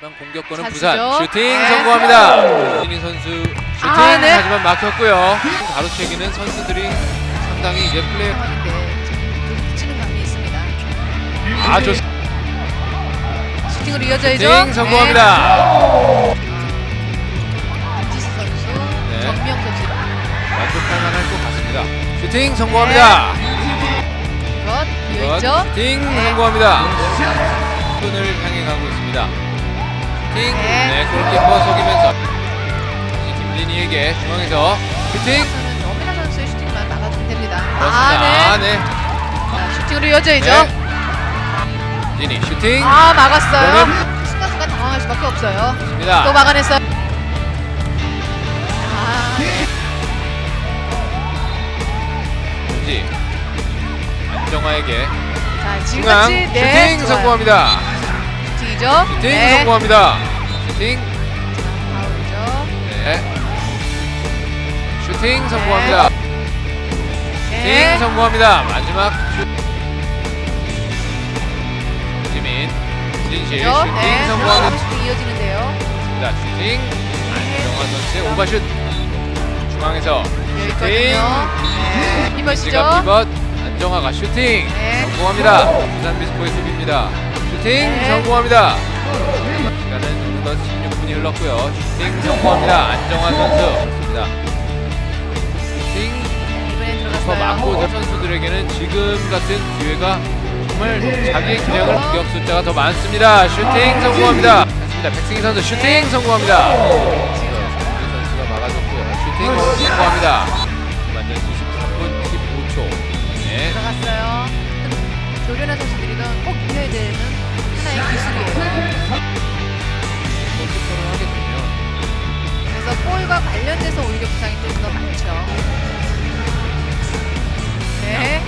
하지만 공격권은 잘 부산. 슈팅 네. 성공합니다. 진희 선수 슈팅 아, 네. 하지만 막혔고요. 가로채기는 선수들이 상당히 이제 플레이 상황인데 지금 좀 치는 감이 있습니다. 아 좋. 슈팅으로 이어져야죠. 슈팅 성공합니다. 지수 선수, 네. 정명 선수 만족할 만할 것 같습니다. 슈팅 성공합니다. 이것 이건 비어있죠. 슈팅 네. 성공합니다. 끈을 향해 가고 있습니다. 슈팅 네. 네 골키퍼 속이면서 김진희에게 중앙에서 슈팅 선수는 엄연아 선수의 슈팅만 막아주면 됩니다. 그렇습니다. 아, 네. 네. 자, 슈팅으로 이어져야죠. 네. 진희 슈팅 아, 막았어요. 순간순간 당황할 수밖에 없어요. 또 좋습니다. 막아냈어요. 아, 네. 김지 안정화에게 자, 중앙 지금같이 슈팅 네, 좋아요. 성공합니다. 슈팅이죠. 슈팅 네. 성공합니다. 슈팅 파울이죠. 네. 슈팅 성공합니다. 네. 슈팅 성공합니다. 마지막 슛. 지민 진실? 슈팅 네. 성공합니다. 슈팅 이어지는데요. 자, 슈팅 안정환 선수의 오버슛 중앙에서 슈팅 있거든요. 네. 이머시죠. 지가 피벗 안정화가 슈팅 네. 성공합니다. 부산 미스코의 수비입니다. 슈팅 네. 성공합니다. 시간은 어느덧 16분이 흘렀고요. 슈팅 성공합니다. 안정환 선수 좋습니다. 슈팅 저 선수들에게는 지금 같은 기회가 정말 자기의 기량을 공격 숫자가 더 많습니다. 슈팅 성공합니다. 맞습니다. 백승희 선수 슈팅 성공합니다. 이 선수가 막아줬고요. 슈팅 성공합니다. 완전 23분 15초. 네. 들어갔어요. 조련한 선수들이든 꼭 이겨야 되는. 골키퍼를 하게 되면 그래서 볼과 관련돼서 오히려 부상이 좀 더 많죠. 네.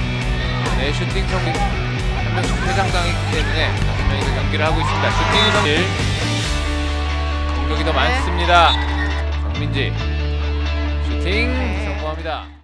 네, 슈팅 성공 한 명씩 퇴장당했기 때문에 다섯 명이서 경기를 하고 있습니다. 슈팅 성공 공격이 더 네. 많습니다. 정민지 슈팅 네. 성공합니다.